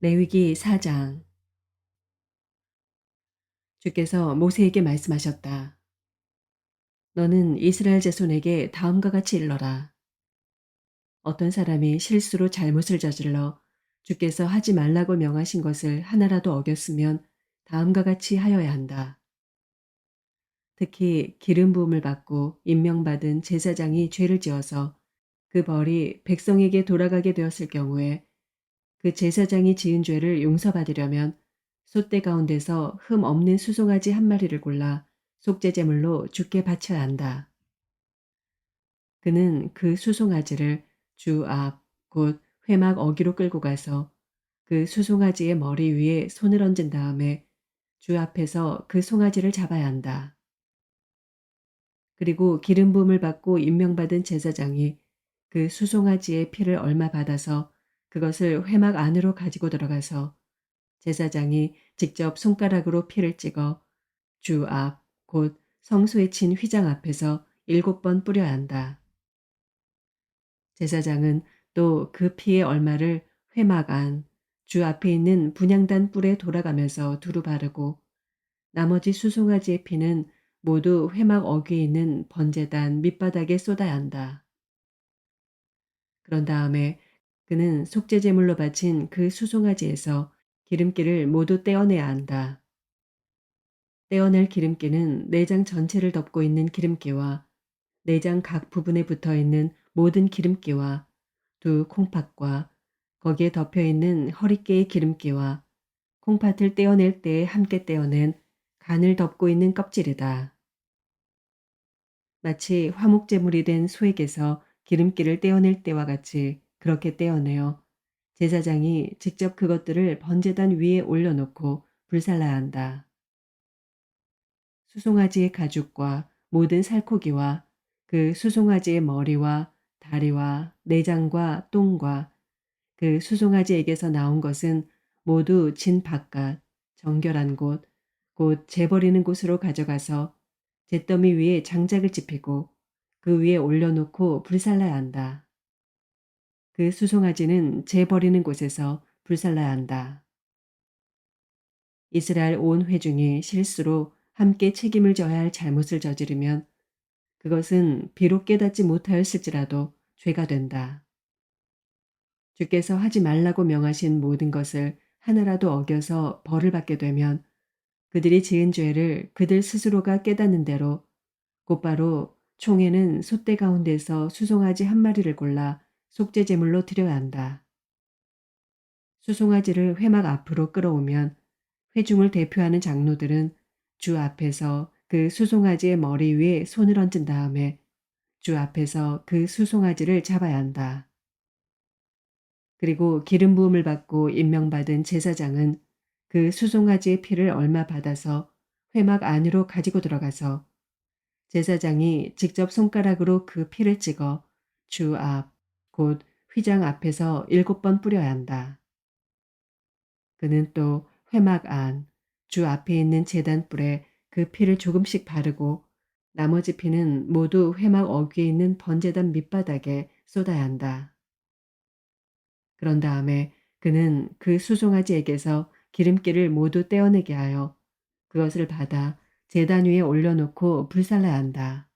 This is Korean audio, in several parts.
레위기 4장 주께서 모세에게 말씀하셨다. 너는 이스라엘 자손에게 다음과 같이 일러라. 어떤 사람이 실수로 잘못을 저질러 주께서 하지 말라고 명하신 것을 하나라도 어겼으면 다음과 같이 하여야 한다. 특히 기름 부음을 받고 임명받은 제사장이 죄를 지어서 그 벌이 백성에게 돌아가게 되었을 경우에 그 제사장이 지은 죄를 용서받으려면 솥대 가운데서 흠 없는 수송아지 한 마리를 골라 속죄제물로 주께 바쳐야 한다. 그는 그 수송아지를 주 앞, 곧 회막 어기로 끌고 가서 그 수송아지의 머리 위에 손을 얹은 다음에 주 앞에서 그 송아지를 잡아야 한다. 그리고 기름 부음을 받고 임명받은 제사장이 그 수송아지의 피를 얼마 받아서 그것을 회막 안으로 가지고 들어가서 제사장이 직접 손가락으로 피를 찍어 주 앞, 곧 성소에 친 휘장 앞에서 일곱 번 뿌려야 한다. 제사장은 또 그 피의 얼마를 회막 안, 주 앞에 있는 분양단 뿔에 돌아가면서 두루 바르고 나머지 수송아지의 피는 모두 회막 어귀에 있는 번제단 밑바닥에 쏟아야 한다. 그런 다음에 그는 속죄제물로 바친 그 수송아지에서 기름기를 모두 떼어내야 한다. 떼어낼 기름기는 내장 전체를 덮고 있는 기름기와 내장 각 부분에 붙어 있는 모든 기름기와 두 콩팥과 거기에 덮여 있는 허리깨의 기름기와 콩팥을 떼어낼 때에 함께 떼어낸 간을 덮고 있는 껍질이다. 마치 화목제물이 된 소에게서 기름기를 떼어낼 때와 같이 그렇게 떼어내어 제사장이 직접 그것들을 번제단 위에 올려놓고 불살라야 한다. 수송아지의 가죽과 모든 살코기와 그 수송아지의 머리와 다리와 내장과 똥과 그 수송아지에게서 나온 것은 모두 진 바깥 정결한 곳, 곧 재버리는 곳으로 가져가서 잿더미 위에 장작을 짚히고 그 위에 올려놓고 불살라야 한다. 그 수송아지는 재 버리는 곳에서 불살라야 한다. 이스라엘 온 회중이 실수로 함께 책임을 져야 할 잘못을 저지르면 그것은 비록 깨닫지 못하였을지라도 죄가 된다. 주께서 하지 말라고 명하신 모든 것을 하나라도 어겨서 벌을 받게 되면 그들이 지은 죄를 그들 스스로가 깨닫는 대로 곧바로 총에는 솥대 가운데서 수송아지 한 마리를 골라 속죄 제물로 드려야 한다. 수송아지를 회막 앞으로 끌어오면 회중을 대표하는 장로들은 주 앞에서 그 수송아지의 머리 위에 손을 얹은 다음에 주 앞에서 그 수송아지를 잡아야 한다. 그리고 기름 부음을 받고 임명받은 제사장은 그 수송아지의 피를 얼마 받아서 회막 안으로 가지고 들어가서 제사장이 직접 손가락으로 그 피를 찍어 주 앞, 곧 휘장 앞에서 일곱 번 뿌려야 한다. 그는 또 회막 안, 주 앞에 있는 재단 뿔에 그 피를 조금씩 바르고 나머지 피는 모두 회막 어귀에 있는 번제단 밑바닥에 쏟아야 한다. 그런 다음에 그는 그 수송아지에게서 기름기를 모두 떼어내게 하여 그것을 받아 재단 위에 올려놓고 불살라야 한다.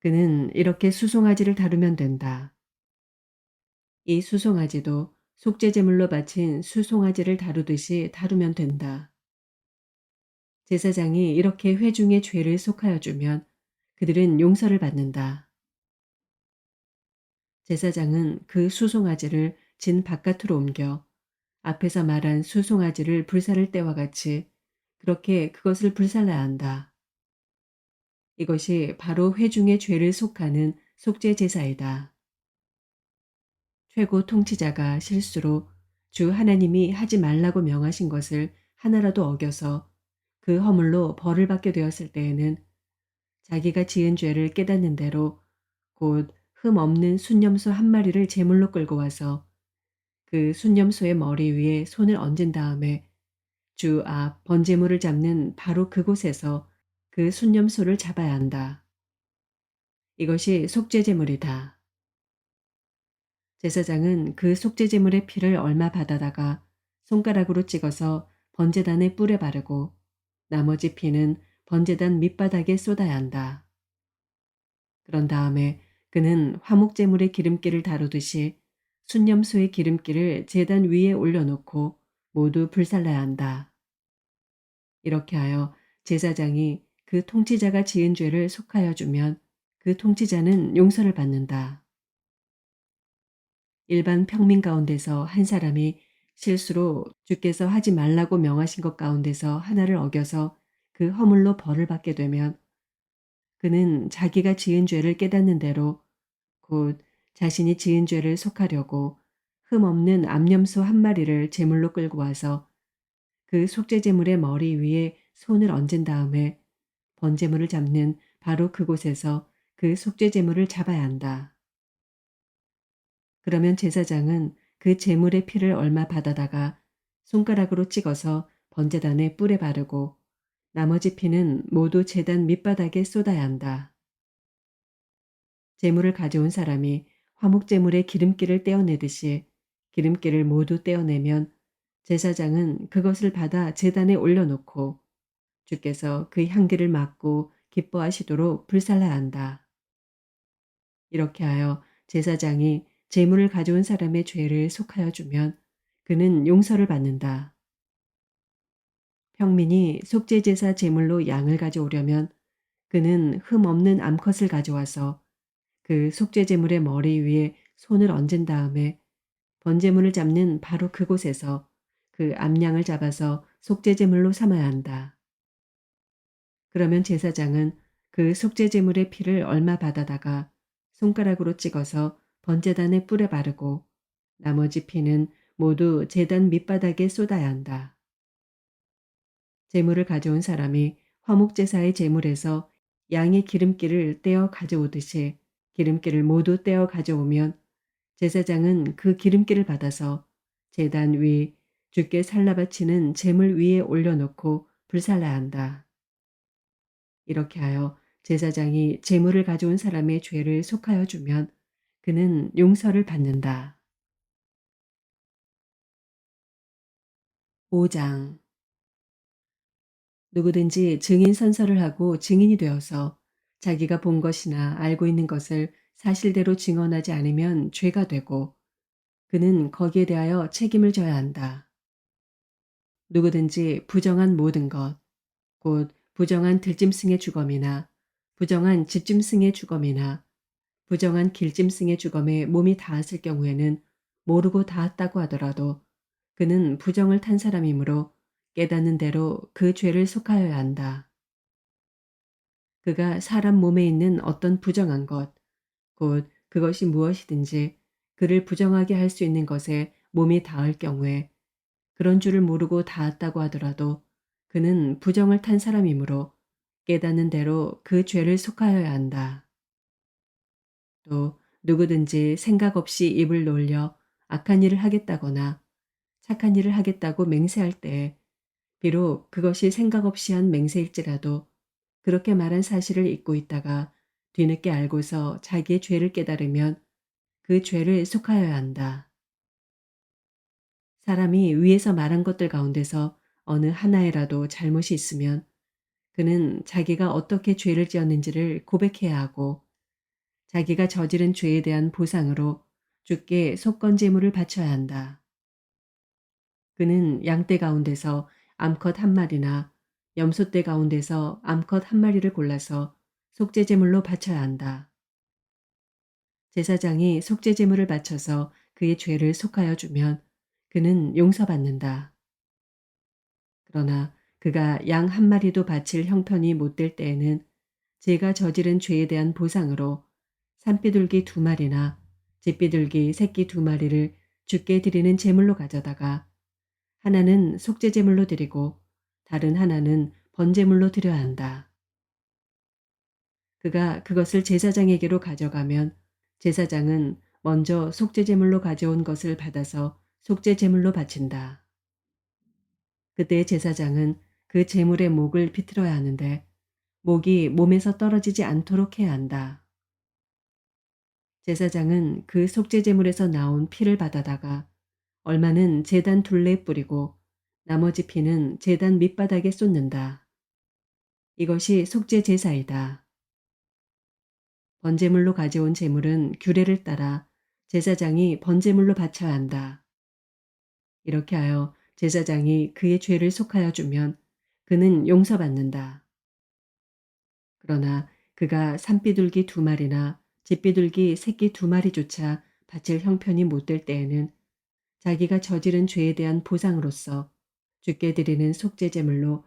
그는 이렇게 수송아지를 다루면 된다. 이 수송아지도 속죄제물로 바친 수송아지를 다루듯이 다루면 된다. 제사장이 이렇게 회중의 죄를 속하여 주면 그들은 용서를 받는다. 제사장은 그 수송아지를 진 바깥으로 옮겨 앞에서 말한 수송아지를 불살을 때와 같이 그렇게 그것을 불살라야 한다. 이것이 바로 회중의 죄를 속하는 속죄 제사이다. 최고 통치자가 실수로 주 하나님이 하지 말라고 명하신 것을 하나라도 어겨서 그 허물로 벌을 받게 되었을 때에는 자기가 지은 죄를 깨닫는 대로 곧 흠 없는 순념소 한 마리를 제물로 끌고 와서 그 순념소의 머리 위에 손을 얹은 다음에 주 앞 번제물을 잡는 바로 그곳에서 그 순념소를 잡아야 한다. 이것이 속죄제물이다. 제사장은 그 속죄제물의 피를 얼마 받아다가 손가락으로 찍어서 번제단의 뿔에 바르고 나머지 피는 번제단 밑바닥에 쏟아야 한다. 그런 다음에 그는 화목제물의 기름기를 다루듯이 순념소의 기름기를 제단 위에 올려놓고 모두 불살라야 한다. 이렇게 하여 제사장이 그 통치자가 지은 죄를 속하여 주면 그 통치자는 용서를 받는다. 일반 평민 가운데서 한 사람이 실수로 주께서 하지 말라고 명하신 것 가운데서 하나를 어겨서 그 허물로 벌을 받게 되면 그는 자기가 지은 죄를 깨닫는 대로 곧 자신이 지은 죄를 속하려고 흠 없는 암염소 한 마리를 제물로 끌고 와서 그 속죄제물의 머리 위에 손을 얹은 다음에 번제물을 잡는 바로 그곳에서 그 속죄제물을 잡아야 한다. 그러면 제사장은 그 제물의 피를 얼마 받아다가 손가락으로 찍어서 번제단의 뿔에 바르고 나머지 피는 모두 제단 밑바닥에 쏟아야 한다. 제물을 가져온 사람이 화목제물의 기름기를 떼어내듯이 기름기를 모두 떼어내면 제사장은 그것을 받아 제단에 올려놓고 주께서 그 향기를 맡고 기뻐하시도록 불살라야 한다. 이렇게 하여 제사장이 제물을 가져온 사람의 죄를 속하여 주면 그는 용서를 받는다. 평민이 속죄제사 제물로 양을 가져오려면 그는 흠 없는 암컷을 가져와서 그 속죄제물의 머리 위에 손을 얹은 다음에 번제물을 잡는 바로 그곳에서 그 암양을 잡아서 속죄제물로 삼아야 한다. 그러면 제사장은 그 속죄제물의 피를 얼마 받아다가 손가락으로 찍어서 번제단의 뿔에 바르고 나머지 피는 모두 제단 밑바닥에 쏟아야 한다. 제물을 가져온 사람이 화목제사의 제물에서 양의 기름기를 떼어 가져오듯이 기름기를 모두 떼어 가져오면 제사장은 그 기름기를 받아서 제단 위 주께 살라 바치는 제물 위에 올려놓고 불살라야 한다. 이렇게 하여 제사장이 제물을 가져온 사람의 죄를 속하여 주면 그는 용서를 받는다. 5장 누구든지 증인 선서를 하고 증인이 되어서 자기가 본 것이나 알고 있는 것을 사실대로 증언하지 않으면 죄가 되고 그는 거기에 대하여 책임을 져야 한다. 누구든지 부정한 모든 것, 곧 부정한 들짐승의 주검이나 부정한 집짐승의 주검이나 부정한 길짐승의 주검에 몸이 닿았을 경우에는 모르고 닿았다고 하더라도 그는 부정을 탄 사람이므로 깨닫는 대로 그 죄를 속하여야 한다. 그가 사람 몸에 있는 어떤 부정한 것, 곧 그것이 무엇이든지 그를 부정하게 할 수 있는 것에 몸이 닿을 경우에 그런 줄을 모르고 닿았다고 하더라도 그는 부정을 탄 사람이므로 깨닫는 대로 그 죄를 속하여야 한다. 또 누구든지 생각 없이 입을 놀려 악한 일을 하겠다거나 착한 일을 하겠다고 맹세할 때 비록 그것이 생각 없이 한 맹세일지라도 그렇게 말한 사실을 잊고 있다가 뒤늦게 알고서 자기의 죄를 깨달으면 그 죄를 속하여야 한다. 사람이 위에서 말한 것들 가운데서 어느 하나에라도 잘못이 있으면 그는 자기가 어떻게 죄를 지었는지를 고백해야 하고 자기가 저지른 죄에 대한 보상으로 주께 속건 제물을 바쳐야 한다. 그는 양떼 가운데서 암컷 한 마리나 염소떼 가운데서 암컷 한 마리를 골라서 속죄 제물로 바쳐야 한다. 제사장이 속죄 제물을 바쳐서 그의 죄를 속하여 주면 그는 용서받는다. 그러나 그가 양 한 마리도 바칠 형편이 못 될 때에는 제가 저지른 죄에 대한 보상으로 산비둘기 두 마리나 집비둘기 새끼 두 마리를 죽게 드리는 제물로 가져다가 하나는 속죄 제물로 드리고 다른 하나는 번제물로 드려야 한다. 그가 그것을 제사장에게로 가져가면 제사장은 먼저 속죄 제물로 가져온 것을 받아서 속죄 제물로 바친다. 그때 제사장은 그 제물의 목을 비틀어야 하는데 목이 몸에서 떨어지지 않도록 해야 한다. 제사장은 그 속죄 제물에서 나온 피를 받아다가 얼마는 제단 둘레에 뿌리고 나머지 피는 제단 밑바닥에 쏟는다. 이것이 속죄 제사이다. 번제물로 가져온 제물은 규례를 따라 제사장이 번제물로 바쳐야 한다. 이렇게 하여 제사장이 그의 죄를 속하여 주면 그는 용서받는다. 그러나 그가 산비둘기 두 마리나 집비둘기 새끼 두 마리조차 바칠 형편이 못 될 때에는 자기가 저지른 죄에 대한 보상으로서 주께 드리는 속죄 제물로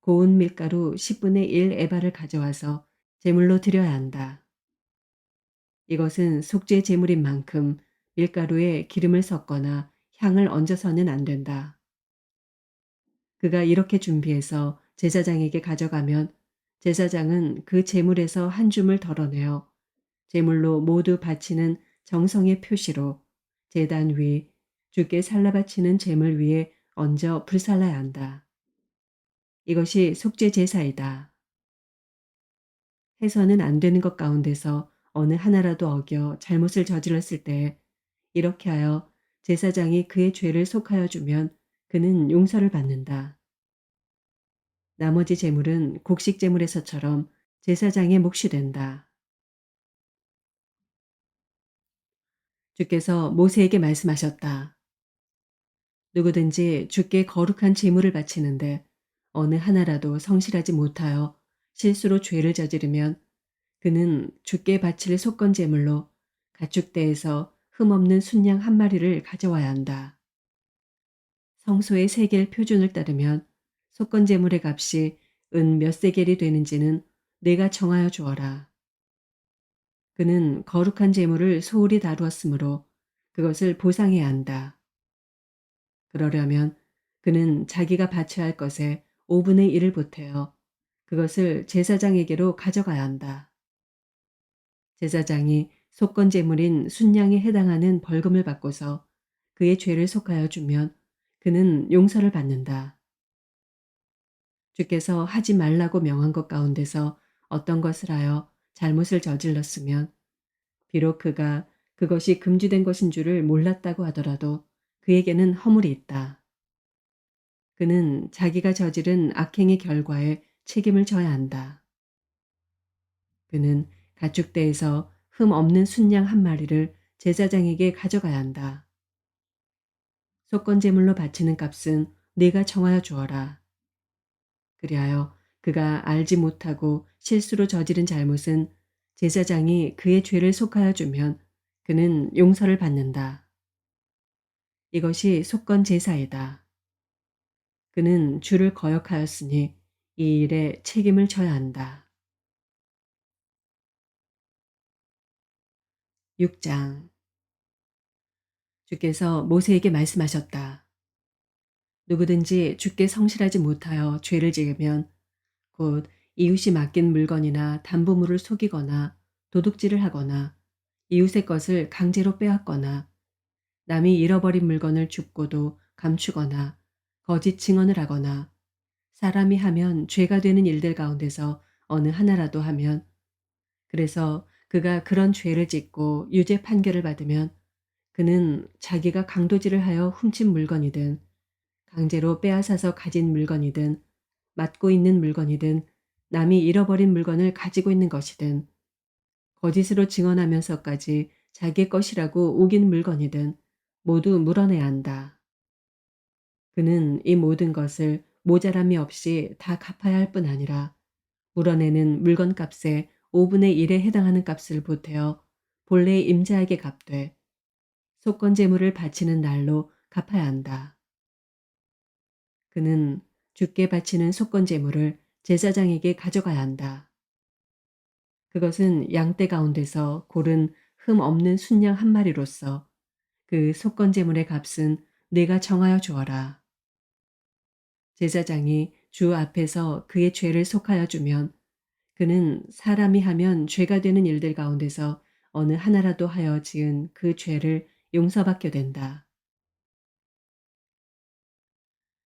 고운 밀가루 10분의 1 에바를 가져와서 제물로 드려야 한다. 이것은 속죄 제물인 만큼 밀가루에 기름을 섞거나 향을 얹어서는 안 된다. 그가 이렇게 준비해서 제사장에게 가져가면 제사장은 그 제물에서 한 줌을 덜어내어 제물로 모두 바치는 정성의 표시로 제단 위 주께 살라 바치는 제물 위에 얹어 불살라야 한다. 이것이 속죄 제사이다. 해서는 안 되는 것 가운데서 어느 하나라도 어겨 잘못을 저질렀을 때 이렇게 하여 제사장이 그의 죄를 속하여 주면 그는 용서를 받는다. 나머지 제물은 곡식 제물에서처럼 제사장의 몫이 된다. 주께서 모세에게 말씀하셨다. 누구든지 주께 거룩한 제물을 바치는데 어느 하나라도 성실하지 못하여 실수로 죄를 저지르면 그는 주께 바칠 속건 제물로 가축대에서 흠없는 순양 한 마리를 가져와야 한다. 성소의 세겔 표준을 따르면 속건 제물의 값이 은 몇 세겔이 되는지는 내가 정하여 주어라. 그는 거룩한 제물을 소홀히 다루었으므로 그것을 보상해야 한다. 그러려면 그는 자기가 바쳐야 할 것에 5분의 1을 보태어 그것을 제사장에게로 가져가야 한다. 제사장이 속건 제물인 순양에 해당하는 벌금을 받고서 그의 죄를 속하여 주면 그는 용서를 받는다. 주께서 하지 말라고 명한 것 가운데서 어떤 것을 하여 잘못을 저질렀으면 비록 그가 그것이 금지된 것인 줄을 몰랐다고 하더라도 그에게는 허물이 있다. 그는 자기가 저지른 악행의 결과에 책임을 져야 한다. 그는 가축대에서 흠 없는 순양 한 마리를 제사장에게 가져가야 한다. 속건 제물로 바치는 값은 네가 정하여 주어라. 그리하여 그가 알지 못하고 실수로 저지른 잘못은 제사장이 그의 죄를 속하여 주면 그는 용서를 받는다. 이것이 속건 제사이다. 그는 주를 거역하였으니 이 일에 책임을 져야 한다. 6장 주께서 모세에게 말씀하셨다. 누구든지 주께 성실하지 못하여 죄를 지으면 곧 이웃이 맡긴 물건이나 담보물을 속이거나 도둑질을 하거나 이웃의 것을 강제로 빼앗거나 남이 잃어버린 물건을 줍고도 감추거나 거짓 증언을 하거나 사람이 하면 죄가 되는 일들 가운데서 어느 하나라도 하면 그래서 그가 그런 죄를 짓고 유죄 판결을 받으면 그는 자기가 강도질을 하여 훔친 물건이든 강제로 빼앗아서 가진 물건이든 맡고 있는 물건이든 남이 잃어버린 물건을 가지고 있는 것이든 거짓으로 증언하면서까지 자기 것이라고 우긴 물건이든 모두 물어내야 한다. 그는 이 모든 것을 모자람이 없이 다 갚아야 할 뿐 아니라 물어내는 물건 값의 5분의 1에 해당하는 값을 보태어 본래의 임자에게 갚되 속건 제물을 바치는 날로 갚아야 한다. 그는 주께 바치는 속건 제물을 제사장에게 가져가야 한다. 그것은 양떼 가운데서 고른 흠 없는 순양 한 마리로서 그 속건 제물의 값은 내가 정하여 주어라. 제사장이 주 앞에서 그의 죄를 속하여 주면 그는 사람이 하면 죄가 되는 일들 가운데서 어느 하나라도 하여 지은 그 죄를 용서받게 된다.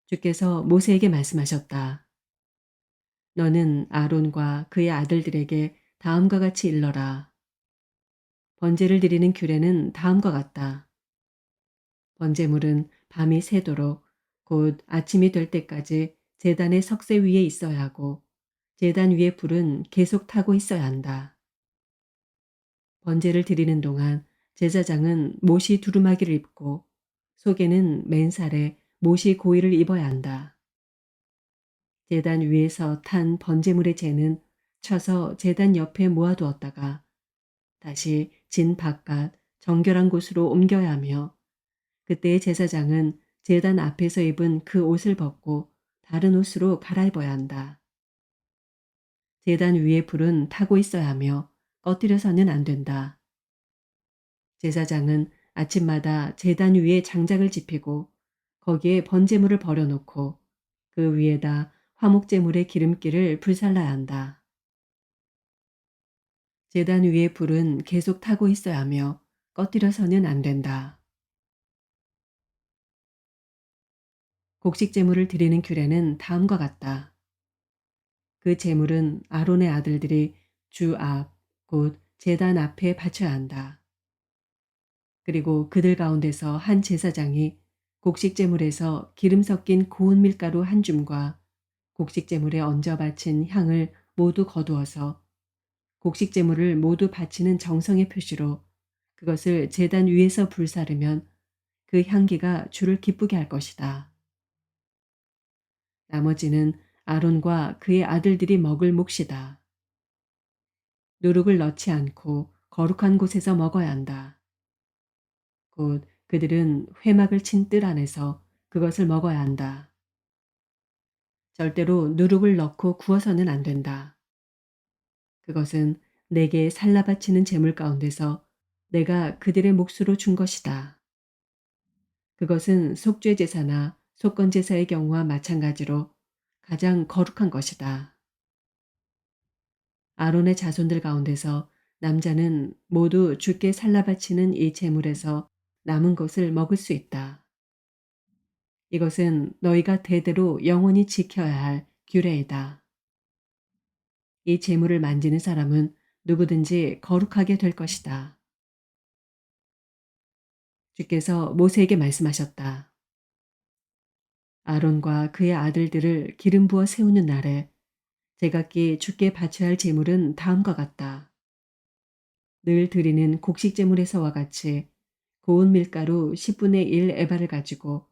주께서 모세에게 말씀하셨다. 너는 아론과 그의 아들들에게 다음과 같이 일러라. 번제를 드리는 규례는 다음과 같다. 번제물은 밤이 새도록 곧 아침이 될 때까지 제단의 석쇠 위에 있어야 하고 제단 위의 불은 계속 타고 있어야 한다. 번제를 드리는 동안 제사장은 못이 두루마기를 입고 속에는 맨살에 못이 고이를 입어야 한다. 제단 위에서 탄 번제물의 재는 쳐서 제단 옆에 모아두었다가 다시 진 바깥 정결한 곳으로 옮겨야 하며 그때의 제사장은 제단 앞에서 입은 그 옷을 벗고 다른 옷으로 갈아입어야 한다. 제단 위에 불은 타고 있어야 하며 꺼뜨려서는 안 된다. 제사장은 아침마다 제단 위에 장작을 지피고 거기에 번제물을 버려놓고 그 위에다 화목제물의 기름기를 불살라야 한다. 제단 위의 불은 계속 타고 있어야 하며 꺼뜨려서는 안 된다. 곡식 제물을 드리는 규례는 다음과 같다. 그 제물은 아론의 아들들이 주 앞, 곧 제단 앞에 바쳐야 한다. 그리고 그들 가운데서 한 제사장이 곡식 제물에서 기름 섞인 고운 밀가루 한 줌과 곡식 제물에 얹어 바친 향을 모두 거두어서 곡식 제물을 모두 바치는 정성의 표시로 그것을 제단 위에서 불사르면 그 향기가 주를 기쁘게 할 것이다. 나머지는 아론과 그의 아들들이 먹을 몫이다. 누룩을 넣지 않고 거룩한 곳에서 먹어야 한다. 곧 그들은 회막을 친 뜰 안에서 그것을 먹어야 한다. 절대로 누룩을 넣고 구워서는 안 된다. 그것은 내게 살라 바치는 재물 가운데서 내가 그들의 몫으로 준 것이다. 그것은 속죄 제사나 속건 제사의 경우와 마찬가지로 가장 거룩한 것이다. 아론의 자손들 가운데서 남자는 모두 주께 살라 바치는 이 제물에서 남은 것을 먹을 수 있다. 이것은 너희가 대대로 영원히 지켜야 할 규례이다. 이 제물을 만지는 사람은 누구든지 거룩하게 될 것이다. 주께서 모세에게 말씀하셨다. 아론과 그의 아들들을 기름 부어 세우는 날에 제각기 주께 바쳐야 할 제물은 다음과 같다. 늘 드리는 곡식 제물에서와 같이 고운 밀가루 10분의 1 에바를 가지고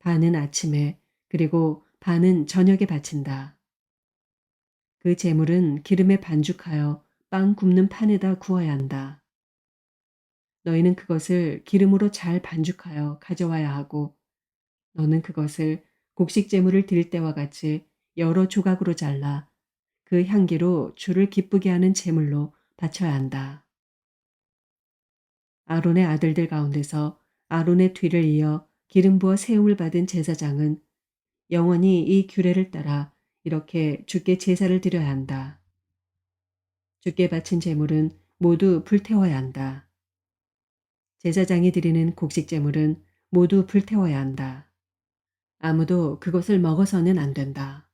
반은 아침에 그리고 반은 저녁에 바친다. 그 제물은 기름에 반죽하여 빵 굽는 판에다 구워야 한다. 너희는 그것을 기름으로 잘 반죽하여 가져와야 하고 너는 그것을 곡식 제물을 드릴 때와 같이 여러 조각으로 잘라 그 향기로 주를 기쁘게 하는 제물로 바쳐야 한다. 아론의 아들들 가운데서 아론의 뒤를 이어 기름 부어 세움을 받은 제사장은 영원히 이 규례를 따라 이렇게 주께 제사를 드려야 한다. 주께 바친 제물은 모두 불태워야 한다. 제사장이 드리는 곡식 제물은 모두 불태워야 한다. 아무도 그것을 먹어서는 안 된다.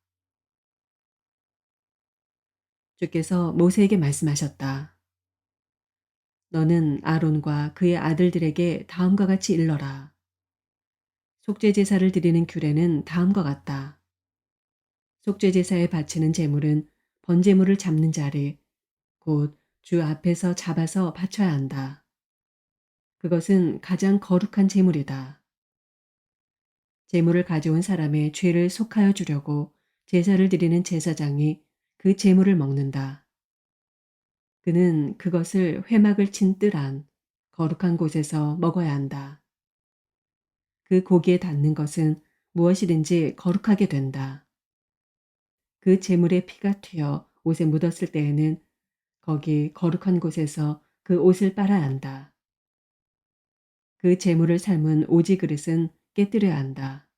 주께서 모세에게 말씀하셨다. 너는 아론과 그의 아들들에게 다음과 같이 일러라. 속죄 제사를 드리는 규례는 다음과 같다. 속죄 제사에 바치는 제물은 번제물을 잡는 자리, 곧주 앞에서 잡아서 바쳐야 한다. 그것은 가장 거룩한 제물이다. 제물을 가져온 사람의 죄를 속하여 주려고 제사를 드리는 제사장이 그 제물을 먹는다. 그는 그것을 회막을 친뜰 안, 거룩한 곳에서 먹어야 한다. 그 고기에 닿는 것은 무엇이든지 거룩하게 된다. 그 제물의 피가 튀어 옷에 묻었을 때에는 거기 거룩한 곳에서 그 옷을 빨아야 한다. 그 재물을 삶은 오지 그릇은 깨뜨려야 한다.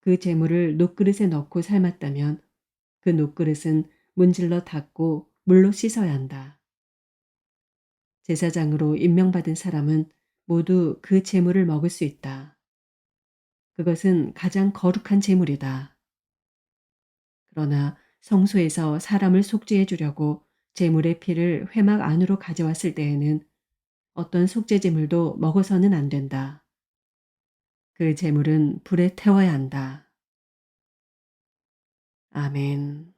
그 재물을 녹그릇에 넣고 삶았다면 그 녹그릇은 문질러 닫고 물로 씻어야 한다. 제사장으로 임명받은 사람은 모두 그 재물을 먹을 수 있다. 그것은 가장 거룩한 재물이다. 그러나 성소에서 사람을 속죄해 주려고 제물의 피를 회막 안으로 가져왔을 때에는 어떤 속죄제물도 먹어서는 안 된다. 그 제물은 불에 태워야 한다. 아멘.